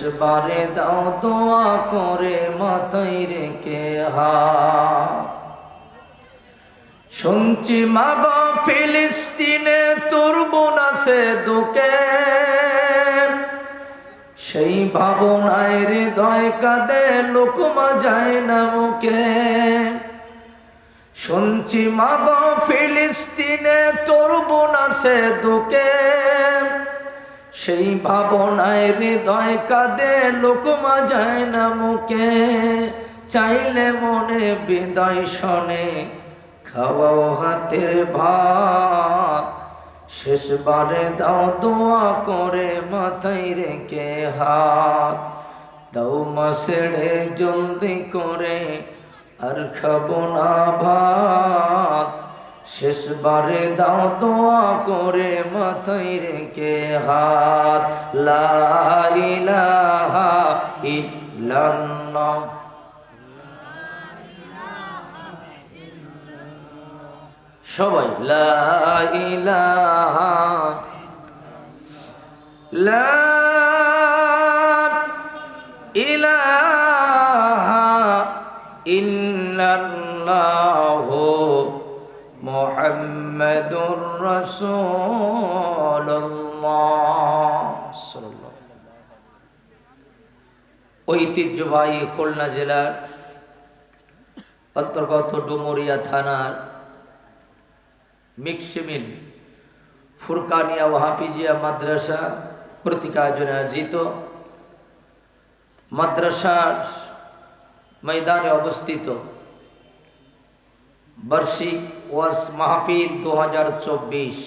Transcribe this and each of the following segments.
শেষবারে দাও দোয়া করে মাথায় রেখে হা। শুনছি মাগ ফিলিস্তিনে তোর আছে দুকে। সেই ভাবনায় হৃদয় কাঁদে, লোকমা যায় না মুখে। শুনছি মাগ ফিলিস্তিনে তোর বোন আছে দুকে। সেই ভাবনায় হৃদয় কাঁদে লোকমা যায় না মুখে। চাইলে মনে বিদায় শোনে, খাওয়াও হাতের ভাত। শেষবারে দাও দোয়া করে, মাথায় রেখে হাত। দাও মাসেড়ে জলদি করে, আর খাব না ভাত। শেষবারে দাও দোয়া করে মাথায় রেখে হাত। লা ইলাহা ইল্লাল্লাহ। সবাই লা ইলাহা লা ইলাহা ইল্লাল্লাহু। মুহাম্মাদুর রাসূলুল্লাহ ঐতিহ্যবাহী খুলনা জেলার অন্তর্গত ডুমুরিয়া থানার মিক্সিমিল ফুরকানিয়া ও হাফিজিয়া মাদ্রাসা কর্তৃক আয়োজনে আয়োজিত মাদ্রাসার ময়দানে অবস্থিত বার্ষিক ওয়াজ মাহফিল দু হাজার চব্বিশ।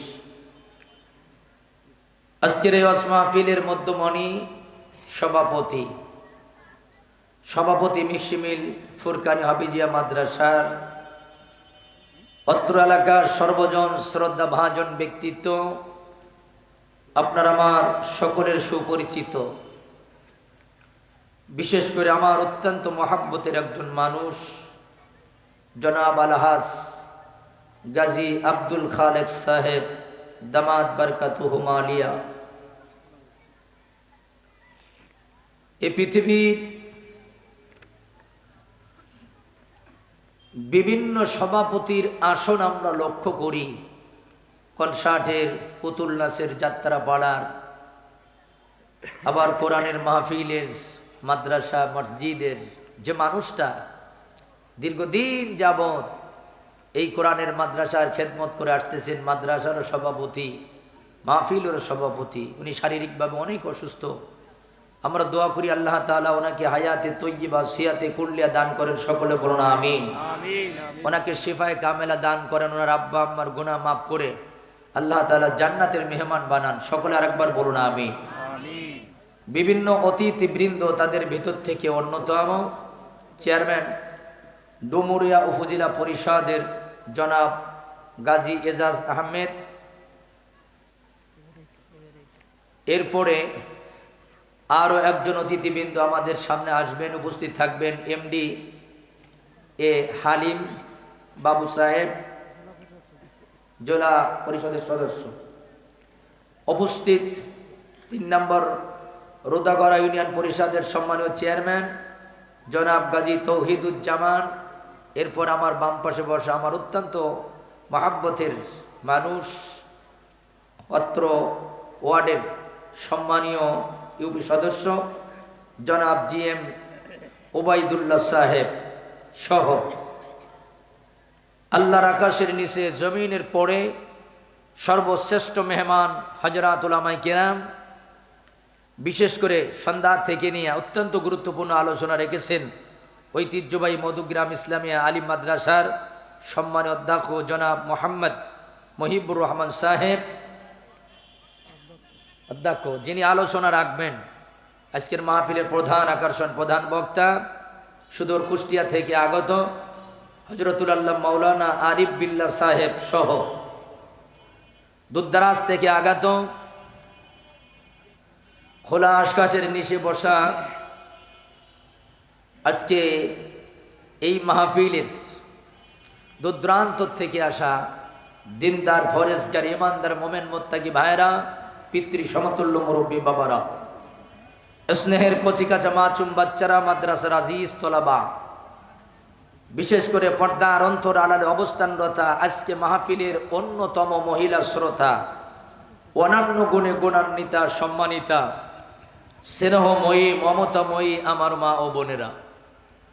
আজকের এই ওয়াস মাহফিলের মধ্যমণি সভাপতি সভাপতি মিক্সিমিল ফুরকানি হাফিজিয়া মাদ্রাসার অত্র এলাকার সর্বজন শ্রদ্ধা ভাজন ব্যক্তিত্ব, আপনার আমার সকলের সুপরিচিত। বিশেষ করে আমার অত্যন্ত মহাব্বতের একজন মানুষ জনাব আলহাস গাজী আব্দুল খালেক সাহেব, দামাত বরকাত হুমালিয়া এ পৃথিবীর বিভিন্ন সভাপতির আসন আমরা লক্ষ্য করি। কনসার্টের পুতুল নাচের যাত্রা পাড়ার, আবার কোরআনের মাহফিলের মাদ্রাসা, মসজিদের যে মানুষটা দীর্ঘদিন যাবৎ এই কোরআনের মাদ্রাসার খেদমত করে আসতেছেন মাদ্রাসারও সভাপতি মাহফিলেরও সভাপতি। উনি শারীরিকভাবে অনেক অসুস্থ। আমরা দোয়া করি আল্লাহ তালা ওনাকে হায়াতে তৈবা সিয়াতে কুল্লিয়া দান করেন সকলে বলুন আমিন। ওনাকে শেফায় কামেলা দান করেন ওনার আব্বা আম্মার গুণা মাফ করে আল্লাহ তালা জান্নাতের মেহমান বানান সকলে আরেকবার বলুন আমিন। বিভিন্ন অতিথিবৃন্দ তাদের ভেতর থেকে অন্যতম চেয়ারম্যান ডুমুরিয়া উপজেলা পরিষদের জনাব গাজী এজাজ আহমেদ। এরপরে আরও একজন অতিথিবৃন্দ আমাদের সামনে আসবেন, উপস্থিত থাকবেন এমডি এ হালিম বাবু সাহেব, জেলা পরিষদের সদস্য। উপস্থিত তিন নম্বর রোদাগড়া ইউনিয়ন পরিষদের সম্মানীয় চেয়ারম্যান জনাব গাজী তৌহিদুজ্জামান এরপর আমার বাম পাশে বসা আমার অত্যন্ত মাহাব্বতের মানুষ, অত্র ওয়ার্ডের সম্মানীয় ইউপি সদস্য জনাব জি এম ওবায়দুল্লাহ সাহেব সহ। আল্লাহর আকাশের নিচে, জমিনের পরে সর্বশ্রেষ্ঠ মেহমান হজরাতুল আমাই কেরাম বিশেষ করে সন্ধ্যা থেকে নিয়ে অত্যন্ত গুরুত্বপূর্ণ আলোচনা রেখেছেন। ঐতিহ্যবাহী মধুগ্রাম ইসলামিয়া আলিম মাদ্রাসার সম্মান অধ্যক্ষ জনাব মোহাম্মদ মহিবুর রহমান সাহেব। অধ্যক্ষ, যিনি আলোচনা রাখবেন, আজকের মাহফিলের প্রধান আকর্ষণ, প্রধান বক্তা, সুদূর কুষ্টিয়া থেকে আগত হজরতুল আল্লাহ মৌলানা আরিফ বিল্লা সাহেব সহ। দুদ্দারাজ থেকে আগত খোলা আশকাশের নিচে বসা আজকে এই মাহফিলের দুদ্রান্ত থেকে আসা দিনদার, ফরেজগার, ইমানদার, মোমেন, মোত্তাকি ভাইরা পিতৃ সমতুল্য মুরব্বী বাবারা, স্নেহের কচিকাচা মাচুম বাচ্চারা, মাদ্রাসার আজিজ তোলাবা, বিশেষ করে পর্দার অন্তর আড়ালে অবস্থানরতা আজকে মাহফিলের অন্যতম মহিলা শ্রোতা, অনান্য গুণে গুণান্বিতা, সম্মানিতা, স্নেহময়ী, মমতাময়ী আমার মা ও বোনেরা।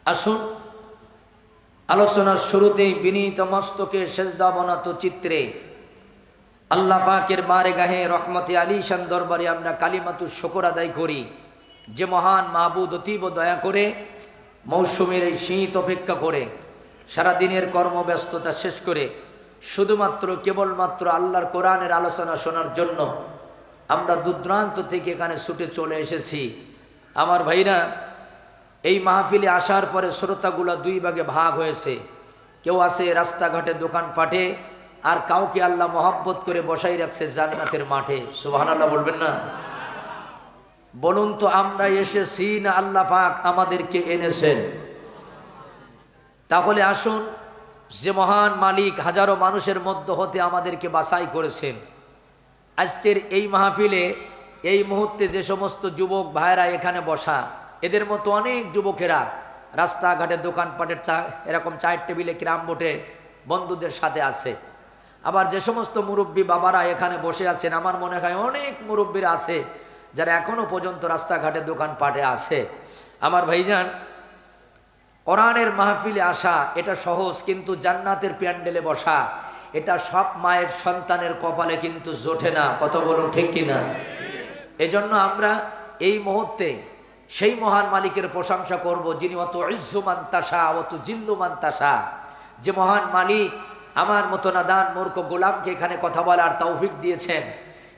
আসুন। আলোচনার শুরুতেই বিনীত মস্তকে সেজদাবনত চিত্রে আল্লাহ পাকের মারে গাহে রহমতে আলীশান দরবারে আমরা কালিমাতুর শকর আদায় করি। যে মহান মাহবুদ অতীব দয়া করে মৌসুমের এই শীত অপেক্ষা করে, সারাদিনের কর্মব্যস্ততা শেষ করে, শুধুমাত্র কেবলমাত্র আল্লাহর কোরআনের আলোচনা শোনার জন্য আমরা দূরদূরান্ত থেকে এখানে ছুটে চলে এসেছি। আমার ভাইরা এই মাহফিলে আসার পরে শ্রোতাগুলো দুই ভাগে ভাগ হয়েছে। কেউ আসে রাস্তাঘাটে দোকানপাটে আর কাউকে আল্লাহ মহাব্বত করে বসাই রাখছে জান্নাতের মাঠে। সুবাহ আল্লাহ বলবেন না? বলুন তো, আমরা এসেছি না আল্লাহ পাক আমাদেরকে এনেছেন? তাহলে আসুন, যে মহান মালিক হাজারো মানুষের মধ্য হতে আমাদেরকে বাছাই করেছেন। আজকের এই মাহফিলে, এই মুহূর্তে যে সমস্ত যুবক ভাইরা এখানে বসা এদের মতো অনেক যুবকেরা রাস্তাঘাটে, দোকানপাটের চা, এরকম চায়ের টেবিলে ক্রাম বোটে, বন্ধুদের সাথে আছে। আবার যে সমস্ত মুরব্বী বাবারা এখানে বসে আছেন, আমার মনে হয় অনেক মুরব্বীরা আছে, যারা এখনও পর্যন্ত রাস্তাঘাটে, দোকানপাটে আছে। আমার ভাইজান, কোরআনের মাহফিলে আসা, এটা সহজ, কিন্তু জান্নাতের প্যান্ডেলে বসা, এটা সব মায়ের সন্তানের কপালে কিন্তু জোটে না। কত বলুন ঠিক কিনা? এজন্য আমরা এই মুহূর্তে সেই মহান মালিকের প্রশংসা করব, যিনি অত ইজ্জুমান তাসা অত জিল্লুমান তাসা যে মহান মালিক আমার মতো নাদান মূর্খ গোলামকে এখানে কথা বলার তৌফিক দিয়েছেন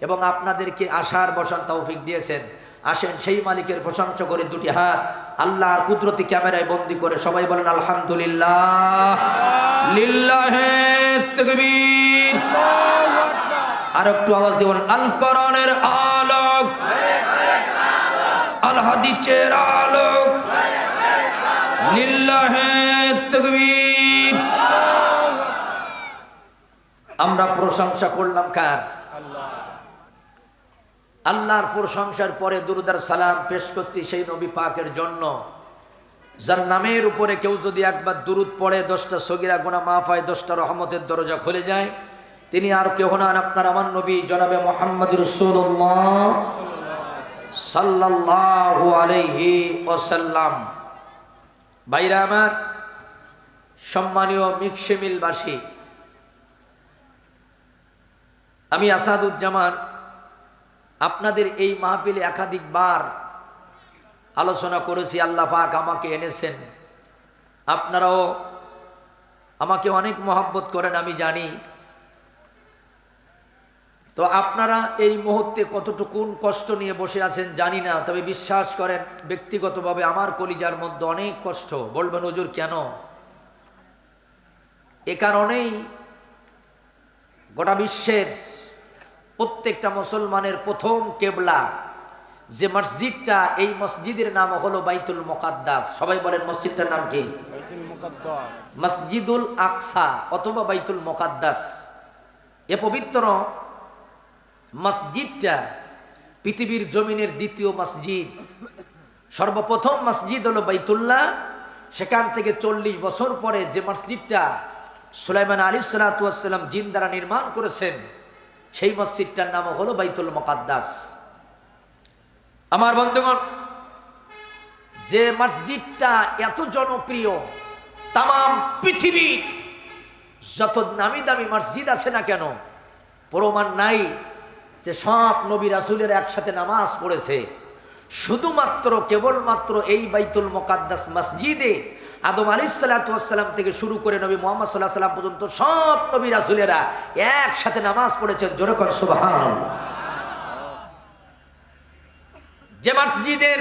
এবং আপনাদেরকে আসার বসার তৌফিক দিয়েছেন। আসেন সেই মালিকের প্রশংসা করে দুটি হাত আল্লাহর কুদরতি ক্যামেরায় বন্দি করে সবাই বলেন, আলহামদুলিল্লাহ। আর একটু আওয়াজ দিব আল কোরআনের আলোক। আল হাদিসের আলোক। আমরা প্রশংসা করলাম কার? আল্লাহর প্রশংসার পরে দুরুদার সালাম পেশ করছি সেই নবী পাকের জন্য। যার নামের উপরে কেউ যদি একবার দুরুদ পড়ে, দশটা সগিরা গোনা মাফ হয়, দশটা রহমতের দরজা খুলে যায়, তিনি আর কেউ নান আপনার আমার নবী জনাবে মোহাম্মদ রসুল্লাহ সাল্লাল্লাহু আলাইহি ওসাল্লাম ভাইরা আমার, সম্মানীয় মিকসেমিলবাসী, আমি আসাদুজ্জামান আপনাদের এই মাহফিলে একাধিকবার আলোচনা করেছি, আল্লাহ পাক আমাকে এনেছেন। আপনারাও আমাকে অনেক মহাব্বত করেন, আমি জানি। তো আপনারা এই মুহূর্তে কতটুকুন কষ্ট নিয়ে বসে আছেন জানি না তবে বিশ্বাস করেন ব্যক্তিগতভাবে আমার কলিজার মধ্যে অনেক কষ্ট। বলবেন হুজুর কেন? এ কারণেই গোটা বিশ্বের প্রত্যেকটা মুসলমানের প্রথম কেবলা যে মসজিদটা এই মসজিদের নাম হলো বাইতুল মোকাদ্দাস। সবাই বলেন মসজিদটার নাম কি? মসজিদুল আকসা অথবা বাইতুল মোকাদ্দাস। এ পবিত্র মসজিদটা পৃথিবীর জমিনের দ্বিতীয় মসজিদ। সর্বপ্রথম মসজিদ হলো বাইতুল্লাহ। সেখান থেকে চল্লিশ বছর পরে যে মসজিদটা সুলাইমান আলী সালাতাম জিন দ্বারা নির্মাণ করেছেন, সেই মসজিদটার নাম হলো বাইতুল মোকাদ্দাস। আমার বন্ধুগণ, যে মসজিদটা এত জনপ্রিয় তাম পৃথিবী যত নামি দামি মসজিদ আছে না কেন, প্রমাণ নাই যে সব নবী রাসুলের একসাথে নামাজ পড়েছে, শুধুমাত্র, কেবলমাত্র এই বাইতুল মোকাদ্দাস মসজিদে আদম আলী থেকে শুরু করে নবী মোহাম্মদ সাল্লাহ সাল্লাম পর্যন্ত সব নবী রাসুলেরা একসাথে নামাজ পড়েছেন। জোরে কর যে মসজিদের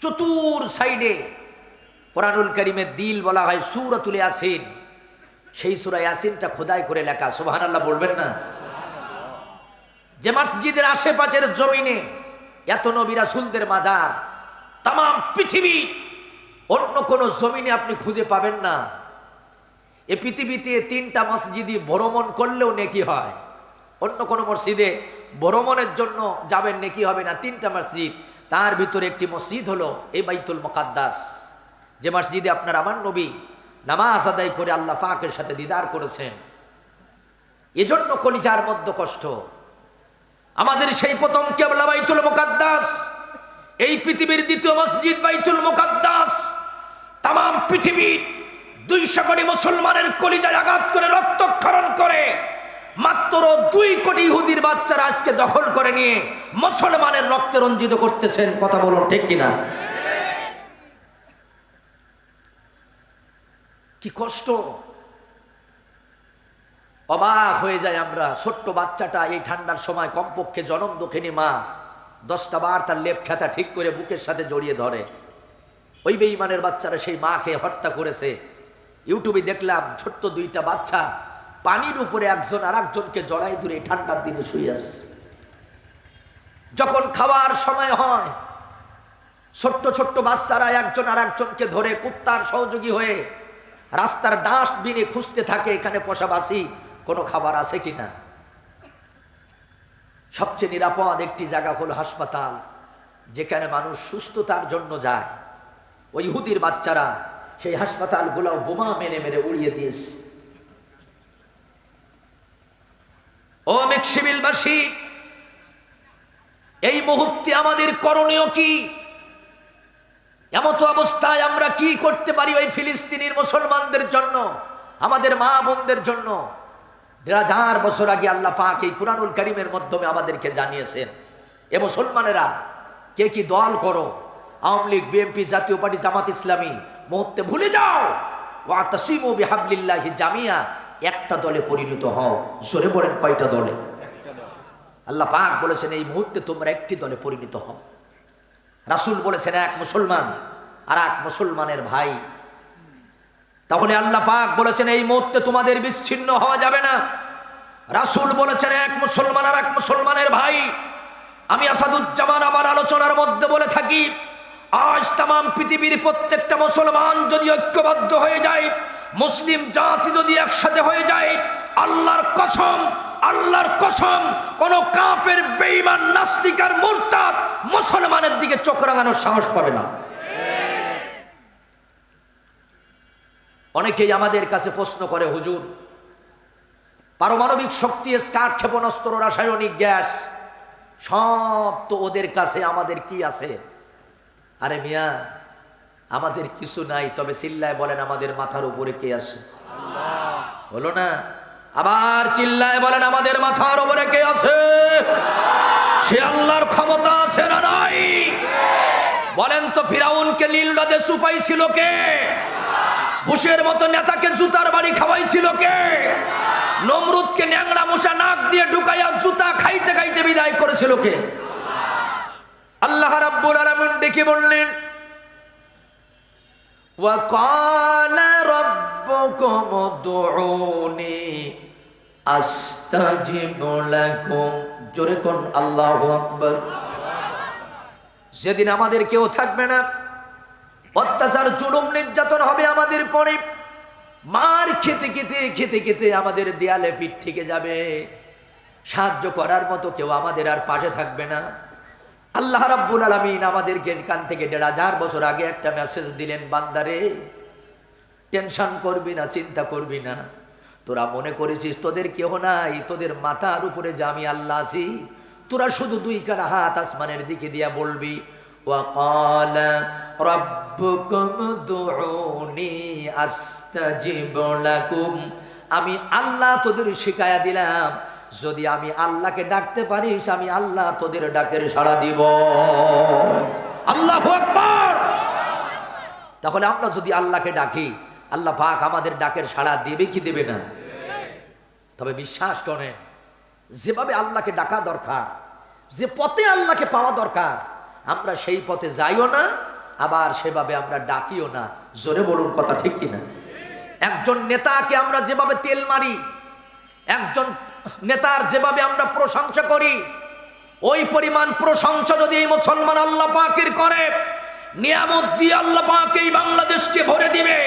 চতুর সাইডে কোরআনুল করিমের দিল বলা হয় সুরতুল ইয়াসিন। সেই সুরা ইয়াসিনটা খোদাই করে লেখা। সুবাহান আল্লাহ বলবেন না? যে মসজিদের আশেপাশের জমিনে এত নবীরা সুলদের মাজার তাম পৃথিবী, অন্য কোনো জমিনে আপনি খুঁজে পাবেন না। এ পৃথিবীতে তিনটা মসজিদই ভ্রমণ করলেও নেকি হয়। অন্য কোনো মসজিদে ভ্রমণের জন্য যাবেন নেকি হবে না, তিনটা মসজিদ। তার ভিতরে একটি মসজিদ হলো এই বাইতুল মোকাদ্দাস, যে মসজিদে আপনার আমার নবী নামাজ আদায় করে আল্লাহ পাকের সাথে দিদার করেছেন। এজন্য কলিজার মধ্যে কষ্ট। আমাদের সেই প্রথম কেবলা বাইতুল মোকাদ্দাস, এই পৃথিবীর দ্বিতীয় মসজিদ বাইতুল মোকাদ্দাস তাম পৃথিবীর দুইশো কোটি মুসলমানের কলিজায় আঘাত করে, রক্তক্ষরণ করে, মাত্র দুই কোটি ইহুদির বাচ্চারা আজকে দখল করে নিয়ে মুসলমানের রক্তে রঞ্জিত করতেছেন। কথা বলুন, ঠিক কিনা? কি কষ্ট! অবাক হয়ে যায় আমরা। ছোট্ট বাচ্চাটা এই ঠান্ডার সময় কমপক্ষে জনম দক্ষিণী মা। দশটা বার তার লেপ খেতা ঠিক করে বুকের সাথে জড়িয়ে ধরে। ওই বেইমানের বাচ্চারা সেই মাকে হত্যা করেছে। ইউটিউবে দেখলাম ছোট্ট দুইটা বাচ্চা পানির উপরে একজন আর একজনকে জড়াই এই ঠান্ডার দিনে শুয়ে আসছে যখন খাওয়ার সময় হয়, ছোট্ট ছোট্ট বাচ্চারা একজন আর একজনকে ধরে কুত্তার সহযোগী হয়ে রাস্তার ডাস্টবিনে খুঁজতে থাকে এখানে পশাবাসি কোনো খাবার আছে কিনা সবচেয়ে নিরাপদ একটি জায়গা হল হাসপাতাল, যেখানে মানুষ সুস্থতার জন্য যায়। ওই হুদির বাচ্চারা সেই হাসপাতালগুলো বোমা মেরে মেরে উড়িয়ে দিয়েছে। ও মেক্সিবিলবাসী, এই মুহূর্তে আমাদের করণীয় কি? এমতো অবস্থায় আমরা কি করতে পারি ওই ফিলিস্তিনির মুসলমানদের জন্য, আমাদের মা বোনদের জন্য? হাজার বছর আগে আল্লাহ পাক এই কুরআনুল করিমের মাধ্যমে আমাদেরকে জানিয়েছেন, এ মুসলমানেরা, কে কি দল করো? আওয়ামী লীগ, বিএনপি, জাতীয় পার্টি, জামাত ইসলামী, মুহূর্তে ভুলে যাও। ওয়া তাসিমু বিহাবলিল্লাহি জামিয়া। একটা দলে পরিণত হও। সরে পড়েন কয়টা দলে? আল্লাহ পাক বলেছেন, এই মুহূর্তে তোমরা একটি দলে পরিণত হও। রাসূল বলেছেন, এক মুসলমান আর এক মুসলমানের ভাই তাহলে আল্লাহ পাক বলেছেন, এই মুহূর্তে তোমাদের বিচ্ছিন্ন হওয়া যাবে না। রাসূল বলেছেন, এক মুসলমান আর এক মুসলমানের ভাই। আমি আসাদুজ্জামান আমার আলোচনার মধ্যে বলে থাকি, আজ তাম পৃথিবীর প্রত্যেকটা মুসলমান যদি ঐক্যবদ্ধ হয়ে যায়, মুসলিম জাতি যদি একসাথে হয়ে যায়, আল্লাহর কসম আল্লাহর কসম, কোন কাফের বেইমান নাস্তিকার মুরতাদ মুসলমানের দিকে চোখ রাঙানোর সাহস পাবে না। অনেকেই আমাদের কাছে প্রশ্ন করে হুজুর পারমাণবিক শক্তি স্কাট ক্ষেপণাস্ত্র রাসায়নিক গ্যাস সব তো ওদের কাছে আমাদের কি আছে? আরে মিয়া আমাদের কিছু নাই তবে চিল্লায় বলেন আমাদের মাথার উপরে কে আছে? বলো না আবার চিল্লায় বলেন আমাদের মাথার উপরে কে আছে? সে আল্লাহর ক্ষমতা আছে না নাই? বলেন তো ফিরাউনকে নীল নদে সুপাইছিল কে? বুশের মতো নেতাকে জুতার বাড়ি খাওয়াইছিল কে নমরুদকে ন্যাংরা মশা নাক দিয়ে ঢুকাইয়া জুতা খাইতে খাইতে বিদায় করেছিল কে আল্লাহ রাব্বুল আলামিন ডেকে বললেন وقال ربكم ادعوني استجب لكم জোরে কোন আল্লাহু আকবার যেদিন আমাদের কেউ থাকবে না অত্যাচার, জুলুম নির্যাতন হবে আমাদের পরে। মার খেতে খেতে খেতে খেতে আমাদের দেয়ালে পিঠ থেকে যাবে। সাহায্য করার মতো কেউ আমাদের আর পাশে থাকবে না। আল্লাহ রাব্বুল আলমিন আমাদেরকে এখান থেকে দেড় হাজার বছর আগে একটা মেসেজ দিলেন বান্দারে টেনশন করবি না, চিন্তা করবি না। তোরা মনে করেছিস তোদের কেহ নাই, তোদের মাথার উপরে যে আমি আল্লাহ আছি, তোরা শুধু দুই কানা হাত আসমানের দিকে দিয়া বলবি وقال ربكم ادعوني استجب لكم আমি আল্লাহ তোদের শিখায়া দিলাম যদি আমি আল্লাহকে ডাকতে পারিস আমি আল্লাহ তোদের ডাকের সাড়া দিব আল্লাহ আকবার তাহলে আমরা যদি আল্লাহকে ডাকি আল্লাহ পাক আমাদের ডাকের সাড়া দেবে কি দেবে না তবে বিশ্বাস করেন যেভাবে আল্লাহকে ডাকা দরকার যে পথে আল্লাহকে পাওয়া দরকার আমরা সেই পথে যাইও না, আবার সেভাবে আমরা ডাকিও না। জোরে বলুন কথা ঠিক কিনা? একজন নেতাকে আমরা যেভাবে তেল মারি, একজন নেতার যেভাবে আমরা প্রশংসা করি, ওই পরিমাণ প্রশংসা যদি এই মুসলমান আল্লাহ পাকের করে, নিয়ামত দিয়ে আল্লাহ পাক এই বাংলাদেশকে ভরে দিবে।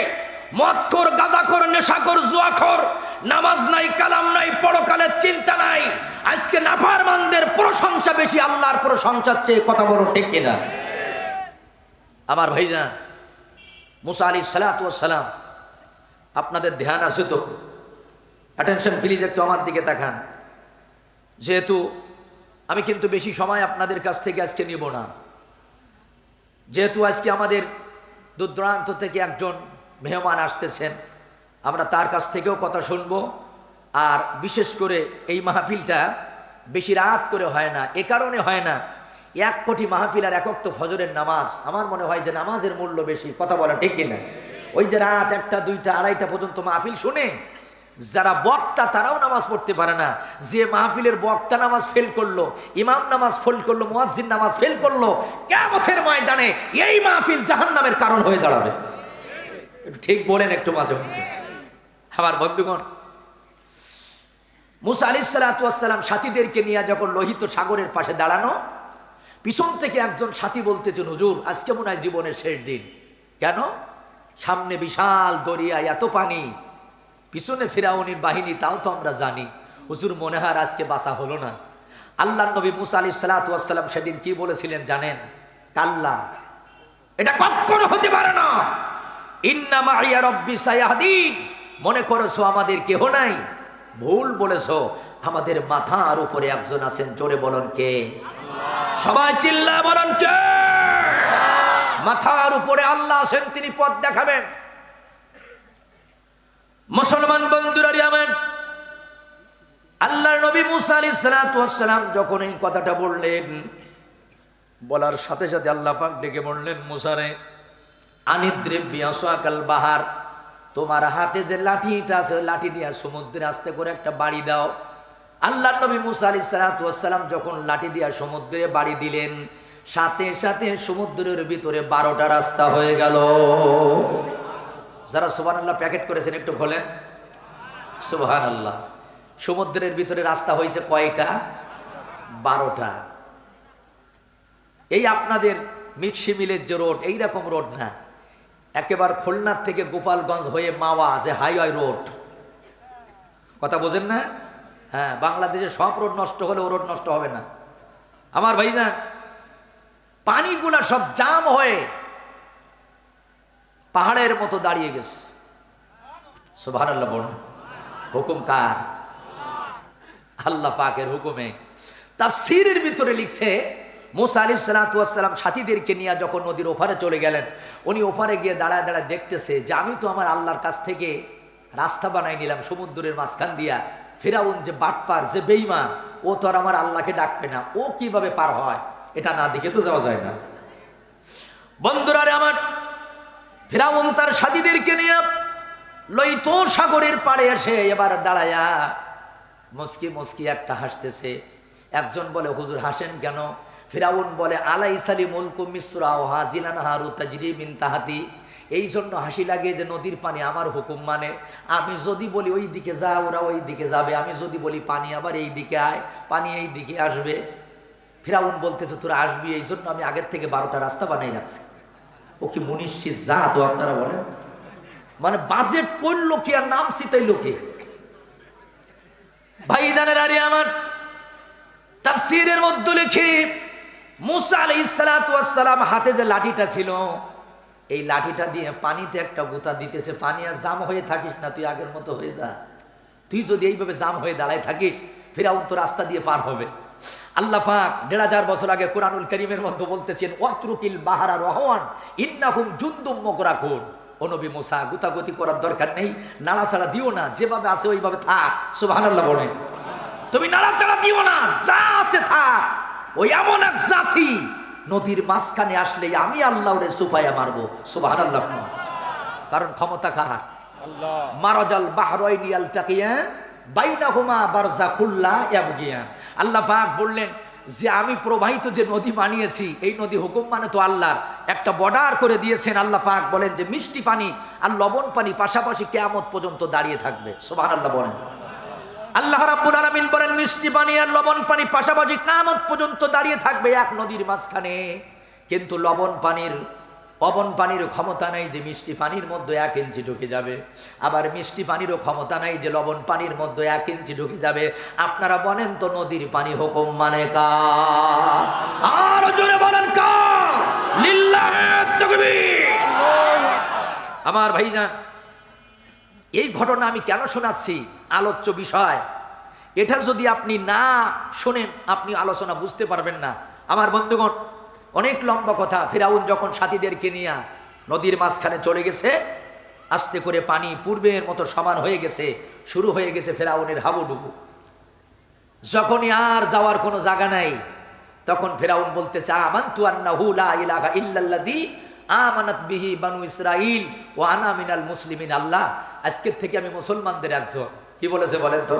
মদখোর গাঁজাখোর, নেশাখোর, জুয়াখোর, নামাজ নাই, কালাম নাই, পরকালের চিন্তা নাই। আজকে নাফারমানদের প্রশংসা বেশি, আল্লাহর প্রশংসার চেয়ে কথা বলো ঠিক কিনা? আমার ভাইজান, মুসা আলী সালাম, আপনাদের ধ্যান আছে তো? অ্যাটেনশন প্লিজ একটু আমার দিকে তাকান। যেহেতু আমি কিন্তু বেশি সময় আপনাদের কাছ থেকে আজকে নিব না। যেহেতু আজকে আমাদের দূর দূরান্ত থেকে একজন মেহমান আসতেছেন। আমরা তার কাছ থেকেও কথা শুনব। আর বিশেষ করে এই মাহফিলটা বেশি রাত করে হয় না, এ কারণে হয় না। এক কোটি মাহফিল আর একক তো ফজরের নামাজ। আমার মনে হয় যে নামাজের মূল্য বেশি, কথা বলা ঠিক কিনা? ওই যে রাত একটা, দুইটা, আড়াইটা পর্যন্ত মাহফিল শুনে যারা বক্তা তারাও নামাজ পড়তে পারে না। যে মাহফিলের বক্তা নামাজ ফেল করল, ইমাম নামাজ ফেল করল, মুয়াজ্জিন নামাজ ফেল করল কেমতের ময়দানে এই মাহফিল জাহান্নামের কারণ হয়ে দাঁড়াবে। একটু ঠিক বলেন, একটু মাঝে মাঝে। আমার বন্ধুগণ, মুসা আলি সালাতাম সাথীদেরকে নিয়ে যখন লোহিত সাগরের পাশে দাঁড়ানো, পিছন থেকে একজন সাথী বলতেছে হুজুর, আজকে মনে হয় জীবনের শেষ দিন। কেন? সামনে বিশাল দরিয়া এত পানি। পিছনে ফেরাউনির বাহিনী, তাও তো আমরা জানি। হুজুর, মনে হয় আজকে বাসা হলো না। আল্লাহ নবী মুসা আলি সালাতাম সেদিন কি বলেছিলেন জানেন? কাল্লা। এটা কখনো হতে পারে না। মনে করেছ আমাদের কেহ নাই? ভুল বলেছ। আমাদের মাথার উপরে একজন আছেন, জোরে বলুন কে? সবাই চিল্লা বলুন কে? মাথার উপরে আল্লাহ আছেন, তিনি পথ দেখাবেন। মুসলমান বন্ধুরা আমার আল্লাহর নবী মুসা আলী সালাম যখন এই কথাটা বললেন, বলার সাথে সাথে আল্লাহ পাক ডেকে বললেন মুসারে বাহার। তোমার হাতে যে লাঠিটা আছে, ওই লাঠি দিয়ে সমুদ্রে আস্তে করে একটা বাড়ি দাও। আল্লাহ নবী মুসা আলী সালাতাম যখন লাঠি দিয়া সমুদ্রে বাড়ি দিলেন, সাথে সাথে সমুদ্রের ভিতরে বারোটা রাস্তা হয়ে গেল। যারা সুবান আল্লাহ প্যাকেট করেছেন একটু খোলেন। সুবাহান আল্লাহ সমুদ্রের ভিতরে রাস্তা হয়েছে কয়টা? বারোটা। এই আপনাদের মিক্সি মিলের যে রোড, এইরকম রোড না। একেবারে খুলনার থেকে গোপালগঞ্জ হয়ে মাওয়া, যে হাইওয়ে রোড। কথা বোঝেন না? হ্যাঁ বাংলাদেশে সব রোড নষ্ট হলে ও রোড নষ্ট হবে না। আমার ভাইজান, পানিগুলা সব জাম হয়ে পাহাড়ের মতো দাঁড়িয়ে গেছে। সোভান হুকুম কার? আল্লাহ পাকের হুকুমে। তার সিরের ভিতরে লিখছে মোসা আলি সালাতাম সাথীদেরকে নিয়ে যখন নদীর ওপারে চলে গেলেন, উনি ওপারে গিয়ে দাঁড়ায় দাঁড়ায় দেখতেছে যে আমি তো আমার আল্লাহর কাছ থেকে রাস্তা বানাই নিলাম সমুদ্রের মাঝখান দিয়া। ফেরাউন যে বাটপার, যে বেইমান ও তো আর আমার আল্লাহকে ডাকবে না। ও কীভাবে পার হয়? এটা না দিকে তো যাওয়া যায় না। বন্ধুরা আমার, ফেরাউন তার সাথীদেরকে নিয়ে লইত সাগরের পাড়ে এসে এবার দাঁড়ায়া। মুসকি মুসকি একটা হাসতেছে। একজন বলে, হুজুর হাসেন কেন? ফিরাউন বলে আলাই সালি মুলকু মিশ্রা ও হাজিলান হারু তাজরি মিন তাহাতি। এই জন্য হাসি লাগে যে নদীর পানি আমার হুকুম মানে। আমি যদি বলি ওই দিকে যা, ওরা ওই দিকে যাবে। আমি যদি বলি পানি আবার এই দিকে আয়, পানি এই দিকে আসবে। ফিরাউন বলতেছে, তোরা আসবি? এই জন্য আমি আগের থেকে বারোটা রাস্তা বানাই রাখছি। ও কি মনীষী যা তো আপনারা বলেন? মানে বাজেট করল কি আর নাম সিতাই লোকে? ভাইজানের আরে আমার তাফসিরের মধ্যে লিখি মুসা সালাতু হাতে যে লাঠিটা ছিল, এই লাঠিটা দিয়ে পানিতে একটা গুতা দিতেছে, পানি আর জাম হয়ে থাকিস না, তুই আগের মতো হয়ে যা। তুই যদি এইভাবে জাম হয়ে দাঁড়ায় থাকিস, ফিরাউন তো রাস্তা দিয়ে পার হবে। আল্লাহ পাক দেড় হাজার বছর আগে কোরআনুল করিমের মধ্যে বলতেছেন, ওয়াত্রুকিল বাহারা রহমান ইন্নাহুম জুন্দুম মকরাকুন ও নবী মোসা, গুতাগুতি করার দরকার নেই, নাড়াচাড়া দিও না, যেভাবে আছে ওইভাবে থাক। সুবহানাল্লাহ বলেন। তুমি নাড়াচাড়া দিও না, যা আছে থাক। ওই এমন এক জাতি নদীর মাঝখানে আসলে আমি আল্লাহ ওরে সুপাইয়া মারবো। সুবাহ আল্লাহ কারণ ক্ষমতা কাহার মারাজাল বাহরাইনি আলতাকিয়া বাইনাহুমা বারজাখুল্লা ইয়াবগিয়ান আল্লাহ পাক বললেন যে আমি প্রবাহিত যে নদী বানিয়েছি এই নদী হুকুম মানে তো আল্লাহর। একটা বর্ডার করে দিয়েছেন আল্লাহ পাক বলেন যে মিষ্টি পানি আর লবণ পানি পাশাপাশি কেয়ামত পর্যন্ত দাঁড়িয়ে থাকবে। সোবাহ আল্লাহ বলেন। আল্লাহ রাব্বুল আলামিন বলেন, মিষ্টি পানি আর লবণ পানি পাশাপাশি কামত পর্যন্ত দাঁড়িয়ে থাকবে এক নদীর মাঝখানে। কিন্তু লবণ পানির পবন পানিরও ক্ষমতা নাই যে মিষ্টি পানির মধ্যে এক ইঞ্চি ঢুকে যাবে। আবার মিষ্টি পানিরও ক্ষমতা নাই যে লবণ পানির মধ্যে এক ইঞ্চি ঢুকে যাবে। আপনারা বলেন তো নদীর পানি হুকুম মানে আর জোরে বলেন লিল্লাহে আমার ভাইজান এই ঘটনা আমি কেন শোনাচ্ছি? আলোচ্য বিষয়। এটা যদি আপনি না শোনেন, আপনি আলোচনা বুঝতে পারবেন না। আমার বন্ধুগণ, অনেক লম্বা কথা। ফেরাউন যখন সাথীদেরকে নিয়ে নদীর মাঝখানে চলে গেছে, আস্তে করে পানি পূর্বের মতো সমান হয়ে গেছে, শুরু হয়ে গেছে ফেরাউনের হাবুডুবু। যখনই আর যাওয়ার কোনো জায়গা নাই, তখন ফেরাউন বলতে চা আমান্তু আন্নাহু লা ইলাহা ইল্লাল্লাযী আমানাত বিহি বানু ইসরাইল ও আনা মিনাল মুসলিমিন, আল্লাহ, আজকের থেকে আমি মুসলমানদের একজন। কি বলেছে বলেন তো?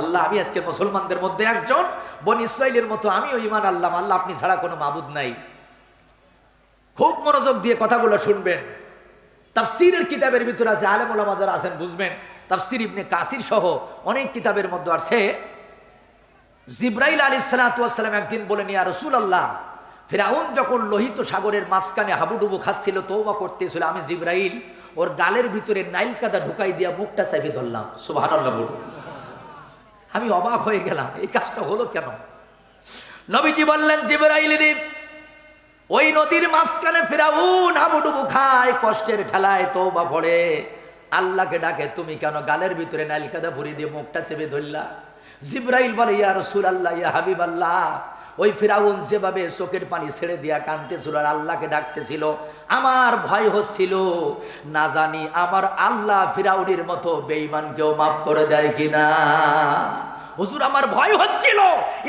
আল্লাহ, আমি আজকে মুসলমানদের মধ্যে একজন, বন ইসরাইলের মতো আমিও ইমান আল্লাহ আল্লাহ, আপনি ছাড়া কোনো মাবুদ নাই। খুব মনোযোগ দিয়ে কথাগুলো শুনবেন। তাফসিরের কিতাবের ভিতরে আছে, আলেম ওলামা যারা আছেন, বুঝবেন। তাফসির ইবনে কাসির সহ অনেক কিতাবের মধ্যে আছে। জিব্রাইল আলী সালাতাম একদিন বলেন, ইয়া রসুল আল্লাহ ফেরাউন যখন লোহিত সাগরের মাঝখানে হাবুডুবু খাচ্ছিল তৌবা করতেছিল, আমি জিব্রাইল, ওর গালের ভিতরে নাইল কাদা ঢুকাই দিয়া মুখটা চাইপে ধরলাম। সুবাহ আমি অবাক হয়ে গেলাম, এই কাজটা হলো কেন? নবীজি বললেন, জিব্রাইল ওই নদীর মাঝখানে ফেরাউন হাবুডুবু খায়, কষ্টের ঠেলায় তৌবা পড়ে। আল্লাহকে ডাকে, তুমি কেন গালের ভিতরে নাইল কাদা ভরি দিয়ে মুখটা চেপে ধরলা? জিব্রাইল বলে, ইয়া রসুল আল্লাহ ইয়া হাবিব আল্লাহ ওই ফিরাউন যেভাবে চোখের পানি ছেড়ে দিয়া কানতেছিল আর আল্লাহকে ডাকতেছিল, আমার ভয় হচ্ছিল। না জানি আমার আল্লাহ ফিরাউনের মতো বেঈমানকেও মাফ করে দেয় কিনা। হুজুর, আমার ভয় হচ্ছিল।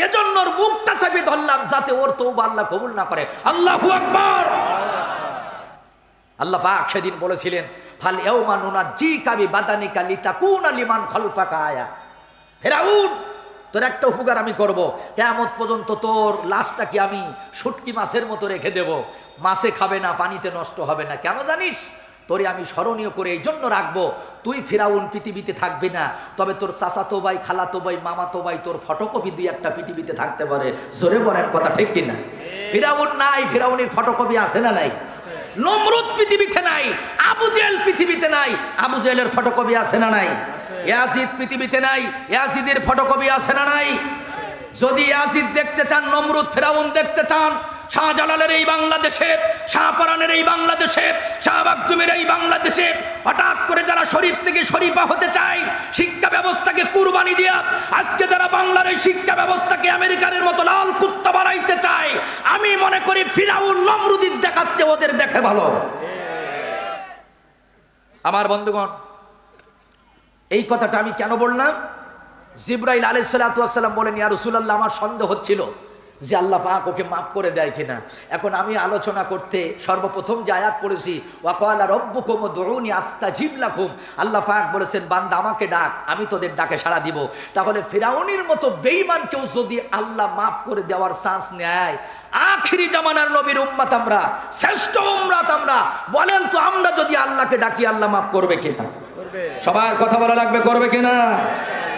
এজন্য ওর মুখটা চাপে ধরলাম যাতে ওর তো আল্লাহ কবুল না করে। আল্লাহু আল্লাহ পাক সেদিন বলেছিলেন, ফাল এওমা নুনা জি কাবি বাদানিকা লিতাকুনা লিমান খলফাকা আয়া। ফেরাউন তোর একটা উপকার আমি করব। কেমত পর্যন্ত তোর লাশটাকে আমি শুটকি মাছের মতো রেখে দেব। মাছে খাবে না পানিতে নষ্ট হবে না। কেন জানিস? তোরে আমি স্মরণীয় করে এই জন্য রাখব। তুই ফেরাউন পৃথিবীতে থাকবি না। তবে তোর চাচাতো ভাই খালাতো ভাই মামাতো ভাই তোর ফটোকপি দুই একটা পৃথিবীতে থাকতে পারে। জোরে বলেন কথা ঠিক কিনা? ফেরাউন নাই ফেরাউনের ফটোকপি আছে না নাই? নমরুদ পৃথিবীতে নাই। আবু জেল পৃথিবীতে নাই। আবু জেলের ফটোকপি আছে না নাই? ইয়াজিদ পৃথিবীতে নাই। ইয়াজিদের ফটোকপি আছে না নাই? যদি ইয়াসিদ দেখতে চান, নমরুদ ফেরাউন দেখতে চান, শাহজালালের এই বাংলাদেশে, শাহপরানের এই বাংলাদেশে শাহবাগদুমের এই বাংলাদেশে, হঠাৎ করে যারা শরীফ থেকে শরীফা হতে চায়, শিক্ষা ব্যবস্থাকে কুরবানি দিয়া আজকে যারা বাংলার এই শিক্ষা ব্যবস্থাকে আমেরিকানের মতো লাল কুত্তা বাড়াইতে চায়, আমি মনে করি ফিরাউন নমরুদির দেখাচ্ছে, ওদের দেখে ভালো। আমার বন্ধুগণ, এই কথাটা আমি কেন বললাম? জিব্রাইল আলাইসাল্লাম বলেন, ইয়া রসুলাল্লাহ, আমার সন্দেহ হচ্ছিল। যে আল্লাহ পাক ওকে মাফ করে দেয় কিনা। এখন আমি আলোচনা করতে সর্বপ্রথম যে আয়াত পড়েছি ওয়াকালা রব্বুকুম দরুনি আস্তাজিব লাকুম। আল্লাহ পাক বলেছেন, বান্দা আমাকে ডাক, আমি তোদের ডাকে সাড়া দিব। তাহলে ফিরাউনির মতো বেঈমানকেও যদি আল্লাহ মাফ করে দেওয়ার চান্স নেয়, আখিরি জামানার নবীর উম্মাত আমরা, শ্রেষ্ঠ উম্মাত আমরা। বলেন তো আমরা যদি আল্লাহকে ডাকি, আল্লাহ মাফ করবে কিনা? সবার কথা বলা লাগবে, করবে কিনা?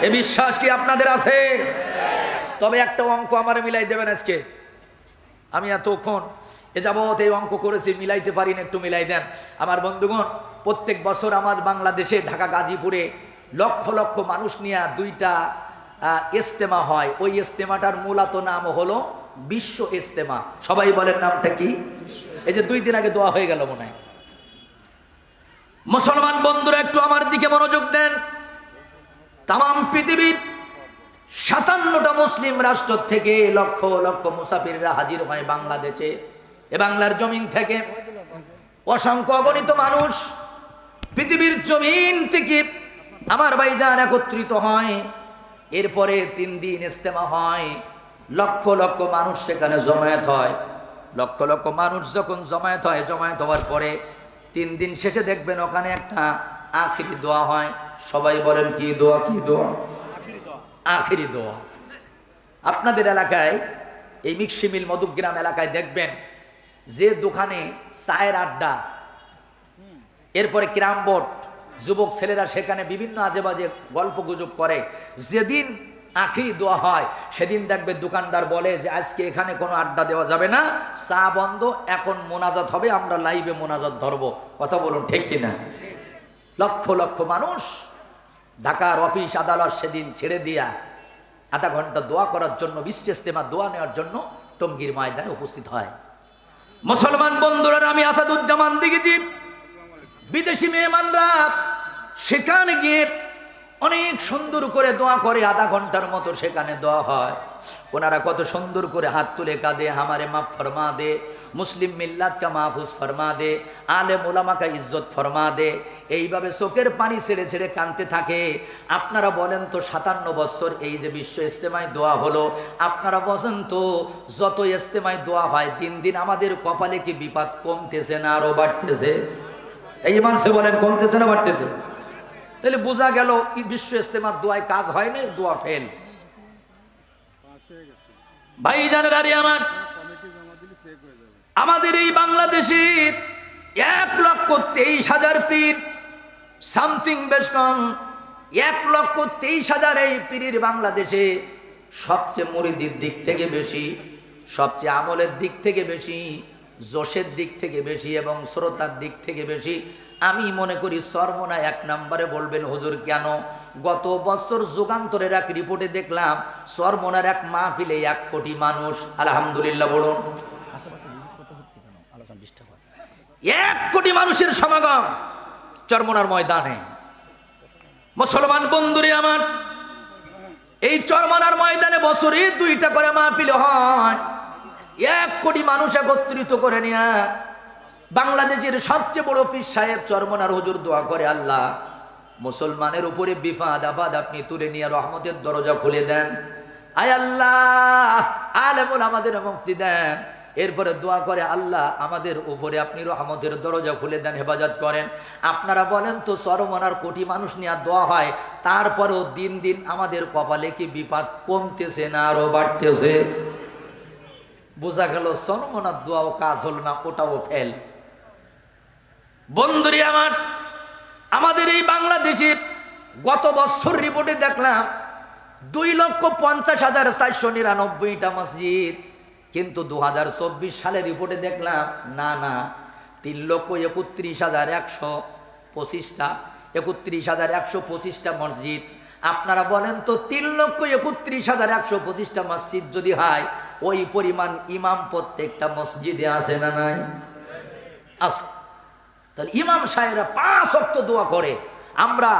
এ বিশ্বাস কি আপনাদের আছে? তবে একটা অঙ্ক আমার মিলাই দেবেন আজকে। আমি এতক্ষণ এ যাবৎ এই অঙ্ক করেছি, মিলাইতে পারি না, একটু মিলাই দেন। আমার বন্ধুগণ, প্রত্যেক বছর আমার বাংলাদেশে ঢাকা, গাজীপুরে লক্ষ লক্ষ মানুষ নিয়ে দুইটা ইস্তেমা হয়। ওই ইস্তেমাটার মূলত নাম হলো বিশ্ব ইস্তেমা সবাই বলেন নামটা কি? এই যে দুই দিন আগে দোয়া হয়ে গেল মনে হয়। মুসলমান বন্ধুরা, একটু আমার দিকে মনোযোগ দেন। তাম পৃথিবীর সাতান্নটা মুসলিম রাষ্ট্র থেকে লক্ষ লক্ষ মুসাফিররা হাজির হয় বাংলাদেশে। এ বাংলার জমিন থেকে। অসংখ্য অগণিত মানুষ পৃথিবীর জমিন থেকে আমার ভাইজান একত্রিত হয়। এরপরে তিন দিন ইস্তেমা হয়। লক্ষ লক্ষ মানুষ সেখানে জমায়েত হয়। লক্ষ লক্ষ মানুষ যখন জমায়েত হয়, জমায়েত হওয়ার পরে তিন দিন শেষে দেখবেন ওখানে একটা আখিরি দোয়া হয়। সবাই বলেন, কি দোয়া কি দোয়া? আখেরি দোয়া। আপনাদের এলাকায়, এই মিক্সিমিল মধুগ্রাম এলাকায় দেখবেন, যে দোকানে চায়ের আড্ডা, এরপরে ক্রাম বোর্ড, যুবক ছেলেরা সেখানে বিভিন্ন আজে বাজে গল্প গুজব করে। যেদিন আখিরি দোয়া হয়, সেদিন দেখবে দোকানদার বলে যে, আজকে এখানে কোনো আড্ডা দেওয়া যাবে না, চা বন্ধ, এখন মোনাজাত হবে, আমরা লাইভে মোনাজাত ধরবো। কথা বলুন ঠিক কিনা? লক্ষ লক্ষ মানুষ ঢাকার অফিস আদালত সেদিন ছেড়ে দিয়া আধা ঘণ্টা দোয়া করার জন্য বিশ্ব দোয়া নেওয়ার জন্য টঙ্গীর ময়দানে উপস্থিত হয়। মুসলমান বন্ধুরা, আমি আসাদুজ্জামান দেখেছি। বিদেশি মেহমানরা সেখানে গিয়ে অনেক সুন্দর করে দোয়া করে, আধা ঘণ্টার মতো সেখানে দোয়া হয়। ওনারা কত সুন্দর করে হাত তুলে কাঁদে হামারে মাফ ফরমা দে মুসলিম মিল্লাত কা মাহফুজ ফরমা দে, আলে মোলামা কা ইজ্জত ফরমা দে। এইভাবে চোখের পানি ছেড়ে ছেড়ে কানতে থাকে। আপনারা বলেন তো সাতান্ন বছর এই যে বিশ্ব ইস্তেমায় দোয়া হলো, আপনারা বলেন তো যত ইস্তেমায় দোয়া হয়, দিন দিন আমাদের কপালে কি বিপদ কমতেছে না আরও বাড়তেছে? এই মানুষে বলেন, কমতেছে না বাড়তেছে? তাহলে বোঝা গেল কি বিশ্ব ইস্তেমার দোয়ায় কাজ হয় না দোয়া ফেল। ভাই জানেন আরে আমার। আমাদের এই বাংলাদেশে এক লক্ষ তেইশ হাজার পীর সামথিং বেশ কম, এক লক্ষ তেইশ হাজার এই পীরের বাংলাদেশে সবচেয়ে মরিদির দিক থেকে বেশি, সবচেয়ে আমলের দিক থেকে বেশি যশের দিক থেকে বেশি এবং শ্রোতার দিক থেকে বেশি। আমি মনে করি সর্বনা এক নম্বরে বলবেন, হুজুর কেন? গত বছর যুগান্তরের এক রিপোর্টে দেখলাম, সর্বনার এক মাহফিলে এক কোটি মানুষ, আলহামদুলিল্লাহ, বলুন। এক কোটি মানুষের সমাগম চরমনার ময়দানে। মুসলমান বন্ধুরে আমার, এই চরমনার ময়দানে বছরে দুইটা করে মাহফিল হয়। এক কোটি মানুষ একত্রিত করে নিয়ে বাংলাদেশের সবচেয়ে বড় পীর সাহেব চরমনার হুজুর দোয়া করে আল্লাহ, মুসলমানের উপরে বিফাদ আবাদ আপনি তুলে নিয়ে রহমতের দরজা খুলে দেন। আয় আল্লাহ, আলেমুল আমাদের মুক্তি দেন। এরপরে দোয়া করে, আল্লাহ, আমাদের উপরে আপনি রহমতের দরজা খুলে দেন, হেফাজত করেন। আপনারা বলেন তো সরমনার কোটি মানুষ নিয়ে দোয়া হয়, তারপরেও দিন দিন আমাদের কপালে কি বিপদ কমতেছে না আরও বাড়তেছে? বোঝা গেল সরমনার দোয়াও কাজ হল না, ওটাও ফেল। বন্ধুরি আমার, আমাদের এই বাংলাদেশে গত বছর রিপোর্টে দেখলাম, দুই লক্ষ পঞ্চাশ হাজার চারশো নিরানব্বইটা মসজিদ কিন্তু দু হাজার চব্বিশ সালের রিপোর্টে দেখলাম, না না, তিন লক্ষ একত্রিশ হাজার একশো পঁচিশটা, একত্রিশ হাজার একশো পঁচিশটা মসজিদ। আপনারা বলেন তো, তিন লক্ষ একত্রিশ হাজার একশো পঁচিশটা মসজিদ যদি হয়, ওই পরিমাণ ইমাম প্রত্যেকটা মসজিদে আসে না নাই? আসে তাহলে ইমাম সাহেবরা পাঁচ অক্ত দোয়া করে। আমরা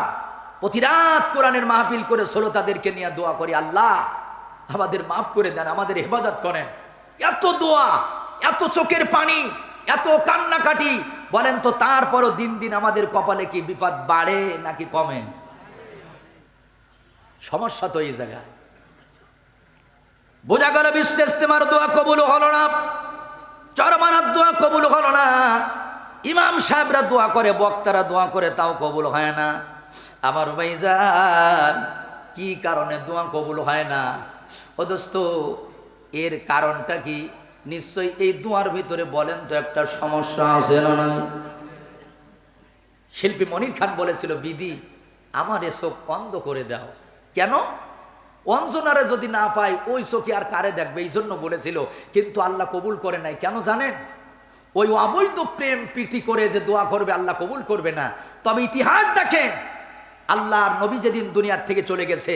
প্রতি রাত কোরআনের মাহফিল করে শ্রোতাদেরকে নিয়ে দোয়া করি, আল্লাহ, আমাদের মাফ করে দেন, আমাদের হেফাজত করেন। এত দোয়া, এত চোখের পানি, এত কান্নাকাটি। বলেন তো, তারপরও দিন দিন আমাদের কপালে কি বিপদ বাড়ে নাকি কমে? সমস্যা তো এই জায়গায়। বোঝা গেল বিশ্ব ইস্তেমার দোয়া কবুল হলো না, চরমানার দোয়া কবুল হলো না, ইমাম সাহেবরা দোয়া করে, বক্তারা দোয়া করে, তাও কবুল হয় না। আমার ভাইজান কি কারণে দোয়া কবুল হয় না? ও দোস্ত এর কারণটা কি? নিশ্চয়ই এই দোয়ার ভিতরে বলেন তো একটা সমস্যা আছে না? শিল্পী মনির খান বলেছিল, বিধি, আমার এ চোখ বন্ধ করে দাও। কেন? অঞ্জনারে যদি না পাই ওই চোখে আর কারে দেখবে? এই জন্য বলেছিল, কিন্তু আল্লাহ কবুল করে নাই। কেন জানেন? ওই অবৈধ প্রেম প্রীতি করে যে দোয়া করবে, আল্লাহ কবুল করবে না। তবে ইতিহাস দেখেন, আল্লাহর নবী যেদিন দুনিয়ার থেকে চলে গেছে,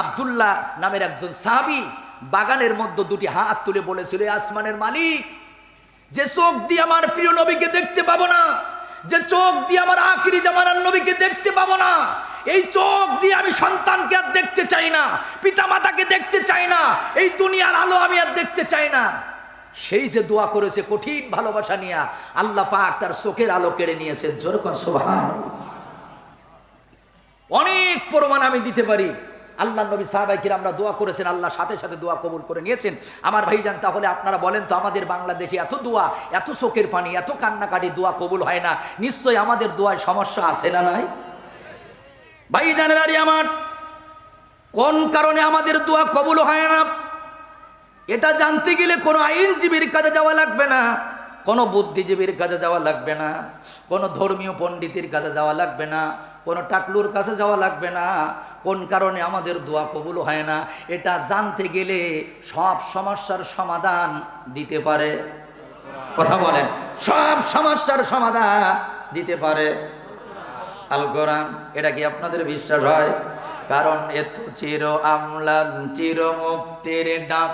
আবদুল্লাহ নামের একজন সাহাবি বাগানের মধ্যে দুটি হাত তুলে বলেছিল আসমানের মালিক, যে চোখ দিয়ে আমার প্রিয় নবীকে দেখতে পাবো না, যে চোখ দিয়ে আমার আখিরি জামানার নবীকে দেখতে পাবো না, এই চোখ দিয়ে আমি সন্তানকে আর দেখতে চাই না পিতা মাতাকে দেখতে চাই না, এই দুনিয়ার আলো আমি আর দেখতে চাই না। সেই যে দোয়া করেছে, কঠিন ভালোবাসা নিয়ে আল্লাহ পাক তার চোখের আলো কেড়ে নিয়েছেন যেরকম সোভান অনেক প্রমাণ আমি দিতে পারি। আল্লাহ নবী সাহাবাইকির আমরা দোয়া করেছেন, আল্লাহ সাথে সাথে দোয়া কবুল করে নিয়েছেন। আমার ভাইজান, তাহলে আপনারা বলেন তো, আমাদের বাংলাদেশে এত দোয়া, এত চোখের পানি, এত কান্নাকাটি দোয়া কবুল হয় না? নিশ্চয়ই আমাদের দোয়ায় সমস্যা আছে না নাই? ভাইজানের আরে আমার, কোন কারণে আমাদের দোয়া কবুল হয় না? এটা জানতে গেলে কোনো আইনজীবীর কাছে যাওয়া লাগবে না, কোনো বুদ্ধিজীবীর কাছে যাওয়া লাগবে না, কোনো ধর্মীয় পণ্ডিতের কাছে যাওয়া লাগবে না কোনো টাকলুর কাছে যাওয়া লাগবে না। কোন কারণে আমাদের দোয়া কবুল হয় না, এটা জানতে গেলে সব সমস্যার সমাধান দিতে পারে। কথা বলেন, সব সমস্যার সমাধান দিতে পারে। আল কোরআন, এটা কি আপনাদের বিশ্বাস হয়? কারণ এত চির আমলান, চির মুক্তির ডাক